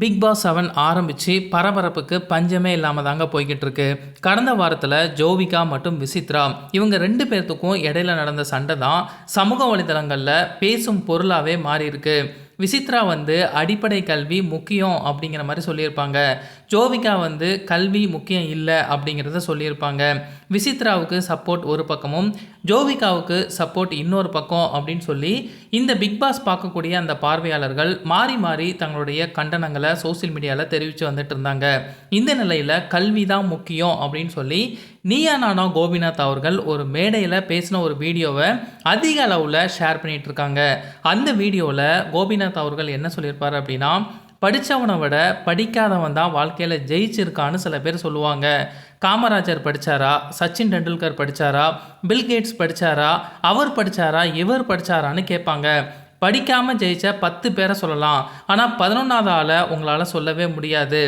Big pass seven ஆரம்பித்து பரபரப்புக்கு பஞ்சமே இல்லாமல் தாங்க போய்கிட்டு இருக்கு கடந்த வாரத்தில் ஜோவிகா மற்றும் விசித்ரா இவங்க ரெண்டு பேர்த்துக்கும் இடையில நடந்த சண்டை தான் சமூக வலைதளங்களில் பேசும் பொருளாகவே மாறியிருக்கு. விசித்ரா வந்து அடிப்படை கல்வி முக்கியம் அப்படிங்கிற மாதிரி சொல்லியிருப்பாங்க. ஜோவிகா வந்து கல்வி முக்கியம் இல்லை அப்படிங்கிறத சொல்லியிருப்பாங்க. விசித்ராவுக்கு சப்போர்ட் ஒரு பக்கமும் ஜோவிகாவுக்கு சப்போர்ட் இன்னொரு பக்கம் அப்படின்னு சொல்லி இந்த பிக் பாஸ் பார்க்கக்கூடிய அந்த பார்வையாளர்கள் மாறி மாறி தங்களுடைய கண்டனங்களை சோஷியல் மீடியாவில் தெரிவித்து வந்துட்டு இருந்தாங்க. இந்த நிலையில் கல்வி தான் முக்கியம் அப்படின்னு சொல்லி நீயா நானா கோபிநாத் அவர்கள் ஒரு மேடையில் பேசின ஒரு வீடியோவை அதிக அளவில் ஷேர் பண்ணிகிட்ருக்காங்க அந்த வீடியோவில் கோபிநாத் அவர்கள் என்ன சொல்லியிருப்பார் அப்படின்னா படித்தவனை விட படிக்காதவன் தான் வாழ்க்கையில் ஜெயிச்சிருக்கான்னு சில பேர் சொல்லுவாங்க. காமராஜர் படித்தாரா சச்சின் டெண்டுல்கர் படித்தாரா பில்கேட்ஸ் படித்தாரா அவர் படித்தாரா இவர் படித்தாரான்னு கேட்பாங்க. படிக்காமல் ஜெயித்த பத்து பேரை சொல்லலாம். ஆனால் பதினொன்றாவது ஆளை உங்களால் சொல்லவே முடியாது.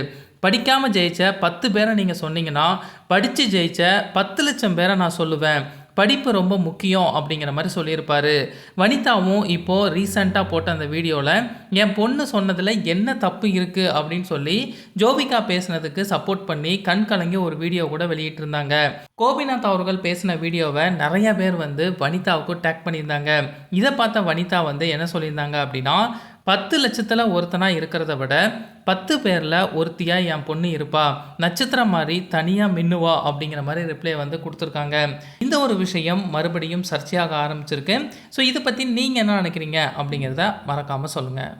படிக்காமல் ஜெயித்த பத்து பேரை நீங்கள் சொன்னீங்கன்னா படித்து ஜெயித்த பத்து லட்சம் பேரை நான் சொல்லுவேன். படிப்பு ரொம்ப முக்கியம் அப்படிங்கிற மாதிரி சொல்லியிருப்பாரு. வனிதாவும் இப்போது ரீசண்டாக போட்ட அந்த வீடியோவில் என் பொண்ணு சொன்னதில் என்ன தப்பு இருக்குது அப்படின்னு சொல்லி ஜோவிகா பேசுனதுக்கு சப்போர்ட் பண்ணி கண் கலங்கி ஒரு வீடியோ கூட வெளியிட்டிருந்தாங்க. கோபிநாத் அவர்கள் பேசின வீடியோவை நிறைய பேர் வந்து வனிதாவுக்கு டேக் பண்ணியிருந்தாங்க. இதை பார்த்த வனிதா வந்து என்ன சொல்லியிருந்தாங்க அப்படின்னா பத்து லட்சத்தில் ஒருத்தனாக இருக்கிறத விட பத்து பேரில் ஒருத்தியாக என் பொண்ணு இருப்பா. நட்சத்திரம் மாதிரி தனியாக மின்னுவா அப்படிங்கிற மாதிரி ரிப்ளை வந்து கொடுத்துருக்காங்க. இந்த ஒரு விஷயம் மறுபடியும் சர்ச்சையாக ஆரம்பிச்சிருக்கு. ஸோ இதை பற்றி நீங்கள் என்ன நினைக்கிறீங்க அப்படிங்கிறத மறக்காமல் சொல்லுங்கள்